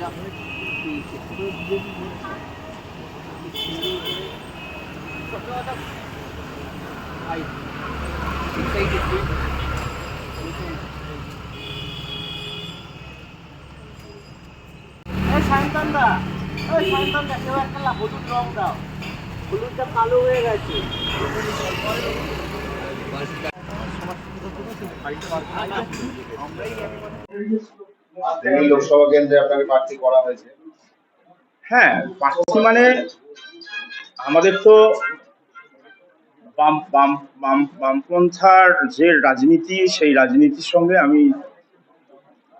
মজা পেয়েছে সত্যি কথা I excited to এই সায়ন্তন দা ওই সায়ন্তন দা কেউ একটা হলুদ রং দাও। হলুদটা কালো হয়ে গেছে লোকসভা কেন্দ্রে আপনাকে প্রার্থী করা হয়েছে। হ্যাঁ প্রার্থী মানে আমাদের তো বাম বাম বাম, বামপন্থার যে রাজনীতি, সেই রাজনীতির সঙ্গে আমি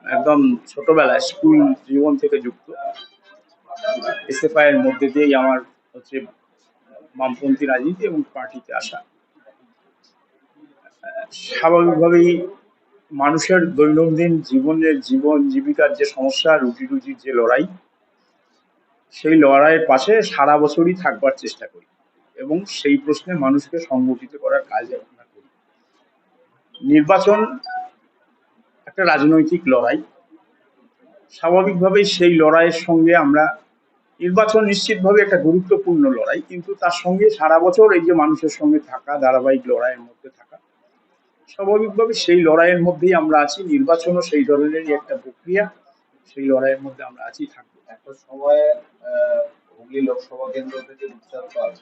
একদম ছোটবেলায় স্কুল জীবন থেকে যুক্ত। এসএফআই এর মধ্যে দিয়েই আমার হচ্ছে বামপন্থী রাজনীতি এবং পার্টিতে আসা। স্বাভাবিকভাবেই মানুষের দৈনন্দিন জীবনের জীবন জীবিকার যে সমস্যা, রুটি রুজির যে লড়াই, সেই লড়াইয়ের পাশে সারা বছরই থাকবার চেষ্টা করি এবং সেই প্রশ্নে মানুষকে সংগঠিত করার কাজ আমরা করি। নির্বাচন একটা রাজনৈতিক লড়াই। স্বাভাবিকভাবেই সেই লড়াইয়ের সঙ্গে আমরা, নির্বাচন নিশ্চিতভাবে একটা গুরুত্বপূর্ণ লড়াই, কিন্তু তার সঙ্গে সারা বছর এই যে মানুষের সঙ্গে থাকা, ধারাবাহিক লড়াইয়ের মধ্যে থাকা স্বাভাবিকভাবে সেই লড়াইয়ের মধ্যেই আমরা আছি নির্বাচনও সেই ধরনেরই একটা প্রক্রিয়া সেই লড়াইয়ের মধ্যে আমরা আছি থাকব। একটা সময়ে হুগলি লোকসভা কেন্দ্র থেকে পাল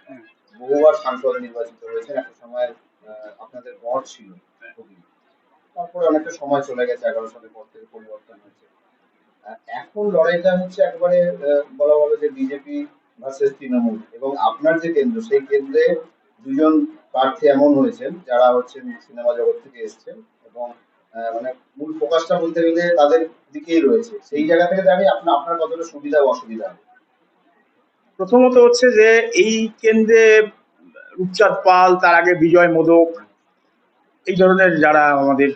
বহুবার সাংসদ নির্বাচিত হয়েছেন একটা সময় আপনাদের গড় ছিল হুগলি। তারপরে অনেকটা সময় চলে গেছে এগারো সালের পর থেকে পরিবর্তন হয়েছে। এখন লড়াইটা হচ্ছে একেবারে বলা বলো যে বিজেপি ভার্সেস তৃণমূল এবং আপনার যে কেন্দ্র সেই কেন্দ্রে দুজন প্রার্থী এমন হয়েছেন, যারা হচ্ছেন সিনেমা জগৎ থেকে এসেছেন এবং মানে মূল ফোকাসটা বলতে গেলে তাদের দিকেই রয়েছে। সেই জায়গা থেকে দাঁড়িয়ে আপনার আপনার কতটা সুবিধা অসুবিধা? প্রথমত হচ্ছে যে এই কেন্দ্রে রূপচাঁদ পাল, তার আগে বিজয় মোদক, এই ধরনের যারা আমাদের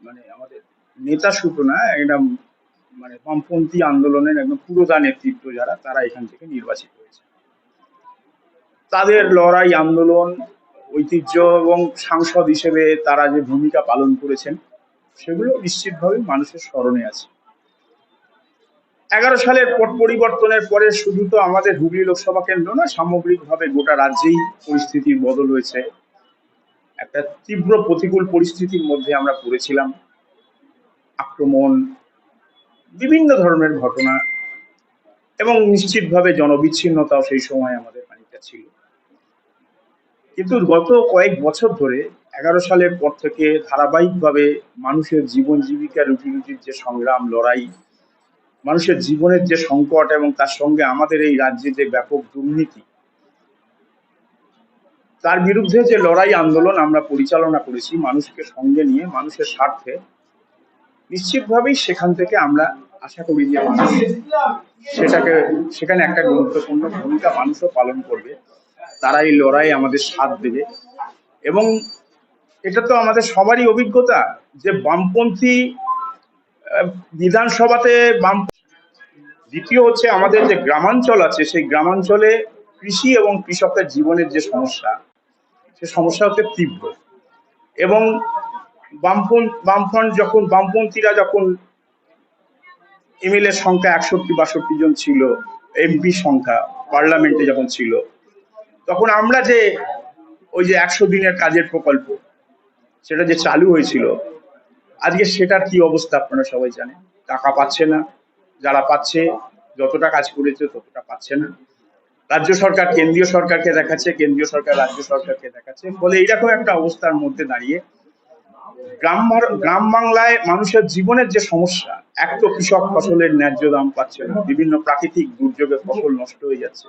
মানে আমাদের নেতা সুতো না একদম মানে বামপন্থী আন্দোলনের একদম পুরোদা নেতৃত্ব যারা, তারা এখান থেকে নির্বাচিত। তাদের লড়াই, আন্দোলন, ঐতিহ্য এবং সাংসদ হিসেবে তারা যে ভূমিকা পালন করেছেন, সেগুলো নিশ্চিতভাবে মানুষের স্মরণে আছে। এগারো সালের পট পরিবর্তনের পরে শুধু তো আমাদের হুগলি লোকসভা কেন্দ্র না, সামগ্রিকভাবে গোটা রাজ্যেই পরিস্থিতির বদল হয়েছে। একটা তীব্র প্রতিকূল পরিস্থিতির মধ্যে আমরা পড়েছিলাম। আক্রমণ, বিভিন্ন ধরনের ঘটনা এবং নিশ্চিতভাবে জনবিচ্ছিন্নতাও সেই সময় আমাদের পানিটা ছিল। কিন্তু গত কয়েক বছর ধরে এগারো সালের পর থেকে ধারাবাহিকভাবে মানুষের জীবন জীবিকা রুটি রুটির যে সংগ্রাম, লড়াই, মানুষের জীবনের যে সংকট এবং তার সঙ্গে আমাদের এই রাজ্যে যে ব্যাপক দুর্নীতি, তার বিরুদ্ধে যে লড়াই আন্দোলন আমরা পরিচালনা করেছি মানুষকে সঙ্গে নিয়ে, মানুষের স্বার্থে, নিশ্চিতভাবেই সেখান থেকে আমরা আশা করি যে মানুষ সেটাকে, সেখানে একটা গুরুত্বপূর্ণ ভূমিকা মানুষও পালন করবে। তারা এই লড়াই আমাদের সাথ দেবে। এবং এটা তো আমাদের সবারই অভিজ্ঞতা যে বামপন্থী বিধানসভাতে বাম দ্বিতীয় হচ্ছে আমাদের যে গ্রামাঞ্চল আছে, সেই গ্রামাঞ্চলে কৃষি এবং কৃষকের জীবনের যে সমস্যা, সে সমস্যা হচ্ছে তীব্র। এবং বামপন্থ বামফ্রন্ট যখন বামপন্থীরা যখন এমএলএ সংখ্যা একষট্টি, বাষট্টি জন ছিল এমপি সংখ্যা, পার্লামেন্টে যখন ছিল তখন আমরা যে ওই যে একশো দিনের কাজের প্রকল্প, সেটা যে চালু হয়েছিল, আজকে সেটার কি অবস্থা আপনারা সবাই জানেন? টাকা পাচ্ছে না, যারা পাচ্ছে, যতটা কাজ করেছে ততটা পাচ্ছে না। রাজ্য সরকার কেন্দ্রীয় সরকারকে দেখাচ্ছে, কেন্দ্রীয় সরকার রাজ্য সরকারকে দেখাচ্ছে, ফলে এইরকম একটা অবস্থার মধ্যে দাঁড়িয়ে গ্রাম গ্রাম বাংলায় মানুষের জীবনের যে সমস্যা, এক তো কৃষক ফসলের ন্যায্য দাম পাচ্ছে না, বিভিন্ন প্রাকৃতিক দুর্যোগে ফসল নষ্ট হয়ে যাচ্ছে,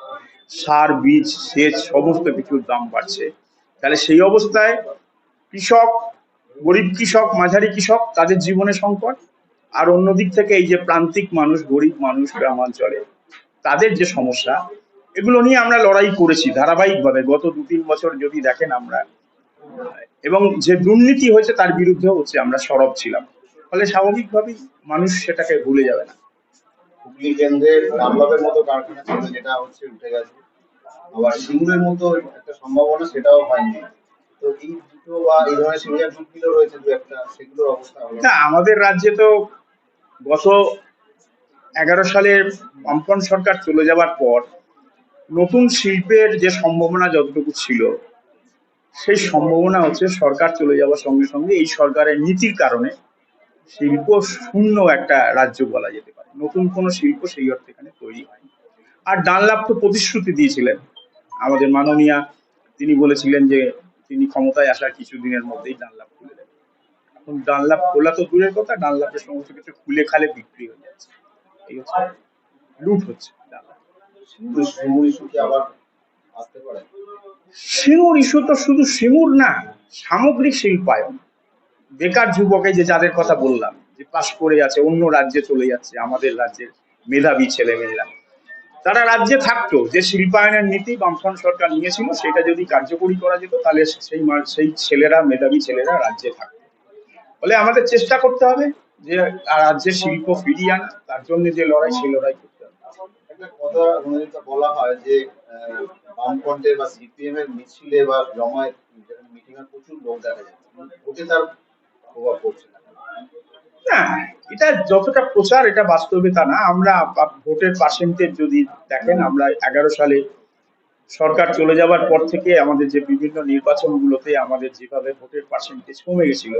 সার, বীজ, সেচ সমস্ত কিছুর দাম বাড়ছে। তাহলে সেই অবস্থায় কৃষক, গরিব কৃষক, মাঝারি কৃষক তাদের জীবনে সংকট। আর অন্য দিক থেকে এই যে প্রান্তিক মানুষ, গরিব মানুষ, গ্রামাঞ্চলে তাদের যে সমস্যা, এগুলো নিয়ে আমরা লড়াই করেছি ধারাবাহিকভাবে। গত দু তিন বছর যদি দেখেন আমরা এবং যে দুর্নীতি হয়েছে তার বিরুদ্ধে হচ্ছে আমরা সরব ছিলাম। ফলে স্বাভাবিকভাবেই মানুষ সেটাকে ভুলে যাবে না। হুগলি কেন্দ্রে রামবাবের মতো কারখানা ছিল যেটা হচ্ছে উঠে গেছে আবার সিঙ্গুরের মতো একটা সম্ভাবনা সেটাও হয়নি। তো এই দুটো বা এই ধরনের গ্রুপগুলো রয়েছে দু একটা সেগুলোর অবস্থা না আমাদের রাজ্যে তো গত এগারো সালের বামপন সরকার চলে যাওয়ার পর নতুন শিল্পের যে সম্ভাবনা যতটুকু ছিল সেই সম্ভাবনা হচ্ছে সরকার চলে যাওয়ার সঙ্গে সঙ্গে এই সরকারের নীতির কারণে শিল্প শূন্য একটা রাজ্য বলা যেতে পারে। নতুন কোনো শিল্প সেই অর্থে এখানে তৈরি হয়নি। আর ডানলাভ তো প্রতিশ্রুতি দিয়েছিলেন আমাদের মাননীয়া, তিনি বলেছিলেন যে তিনি ক্ষমতায় আসার কিছুদিনের মধ্যেই ডানলাভ খুলে দেবেন। এখন ডানলাভ খোলা তো দূরের কথা ডানলাভের সমস্ত কিছু খুলে খালে বিক্রি হয়ে যাচ্ছে। এই হচ্ছে লুট হচ্ছে ডানলাভ আবার সিঙ্গুর ইস্যু তো শুধু সিঙ্গুর না সামগ্রিক শিল্পায়ন। বেকার যুবকে যে যাদের কথা বললাম যে পাশ করে আছে অন্য রাজ্যে চলে যাচ্ছে আমাদের রাজ্যের মেধাবী ছেলেমেয়েরা। তারা রাজ্যে থাকতো যে শিল্পায়নের নীতি বামফ্রন্ট সরকার নিয়েছিল সেটা যদি কার্যকরী করা যেত তাহলে সেই সেই ছেলেরা মেধাবী ছেলেরা রাজ্যে থাকতো। ফলে আমাদের চেষ্টা করতে হবে যে রাজ্যের শিল্প ফিরিয়ে আনা তার জন্য যে লড়াই সেই লড়াই করতে হবে। একটা কথা বলা হয় যে বা সিপিএম এর মিছিলে বা জমায়েত মিটিং এ প্রচুর লোক দেখা তার প্রভাব পড়ছে না। এটা যতটা প্রচার, এটা বাস্তবে তা না। আমরা ভোটের পার্সেন্টেজ যদি দেখেন, আমরা এগারো সালে সরকার চলে যাওয়ার পর থেকে আমাদের যে বিভিন্ন নির্বাচনগুলোতে আমাদের যেভাবে ভোটের পার্সেন্টেজ কমে গেছিল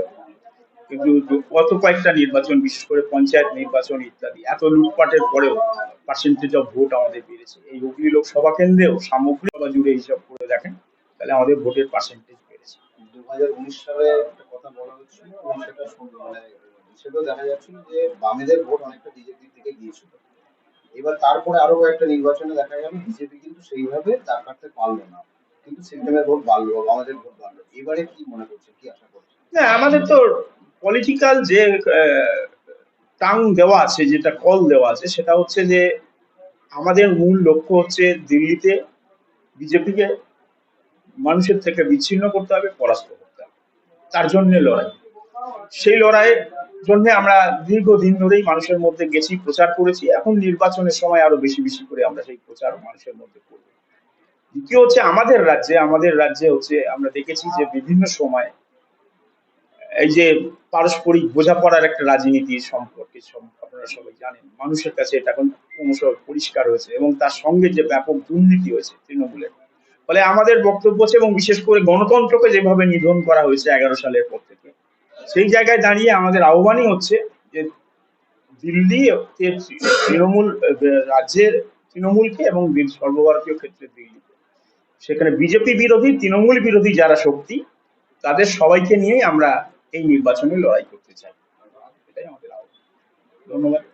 গত কয়েকটা নির্বাচন বিশেষ করে পঞ্চায়েত নির্বাচন ইত্যাদি এত লুটপাটের পরেও পার্সেন্টেজ অফ ভোট আমাদের বেড়েছে। এই হুগলি লোকসভা কেন্দ্রেও সামগ্রিক জুড়ে হিসাব করে দেখেন তাহলে আমাদের ভোটের পার্সেন্টেজ বেড়েছে। দু হাজার উনিশ সালে একটা কথা বলা হচ্ছিল এবং সেটা মানে সেটাও দেখা যাচ্ছিল যে বামেদের ভোট অনেকটা বিজেপির দিকে গিয়েছিল। এবার তারপরে আরও একটা নির্বাচনে দেখা গেল বিজেপি কিন্তু সেইভাবে দাগ কাটতে পারল না। কিন্তু সিপিএমের ভোট বাড়লো বা বামেদের ভোট বাড়লো। এবারে কি মনে করছে কি আশা করছে না আমাদের তো পলিটিক্যাল যে টাং দেওয়া আছে, যেটা কল দেওয়া আছে, সেটা হচ্ছে যে, আমাদের মূল লক্ষ্য হচ্ছে দিল্লিতে বিজেপিকে মানুষের থেকে বিচ্ছিন্ন করতে হবে, পরাস্ত করতে হবে। তার জন্য লড়াই। সেই লড়াইয়ের জন্য আমরা দীর্ঘদিন ধরেই মানুষের মধ্যে গেছি, প্রচার করেছি। এখন নির্বাচনের সময় আরও বেশি বেশি করে আমরা সেই প্রচার মানুষের মধ্যে করব। দ্বিতীয় হচ্ছে আমাদের রাজ্যে আমাদের রাজ্যে হচ্ছে আমরা দেখেছি যে বিভিন্ন সময় এই যে পারস্পরিক বোঝাপড়ার একটা রাজনীতি সম্পর্কে আপনারা সবাই জানেন, মানুষের কাছে এটা এখন ক্রমশ পরিষ্কার হয়েছে এবং তার সঙ্গে যে ব্যাপক দুর্নীতি হয়েছে তৃণমূলের, ফলে আমাদের বক্তব্য হচ্ছে এবং বিশেষ করে গণতন্ত্রকে যেভাবে নিধন করা হয়েছে এগারো সালের পর থেকে, সেই জায়গায় দাঁড়িয়ে আমাদের আহ্বানই হচ্ছে যে দিল্লি তৃণমূল, রাজ্যের তৃণমূলকে এবং সর্বভারতীয় ক্ষেত্রে দিল্লিকে, সেখানে বিজেপি বিরোধী, তৃণমূল বিরোধী যারা শক্তি, তাদের সবাইকে নিয়েই আমরা এই নির্বাচনে লড়াই করতে চাই। এটাই আমাদের আহ্বান। ধন্যবাদ।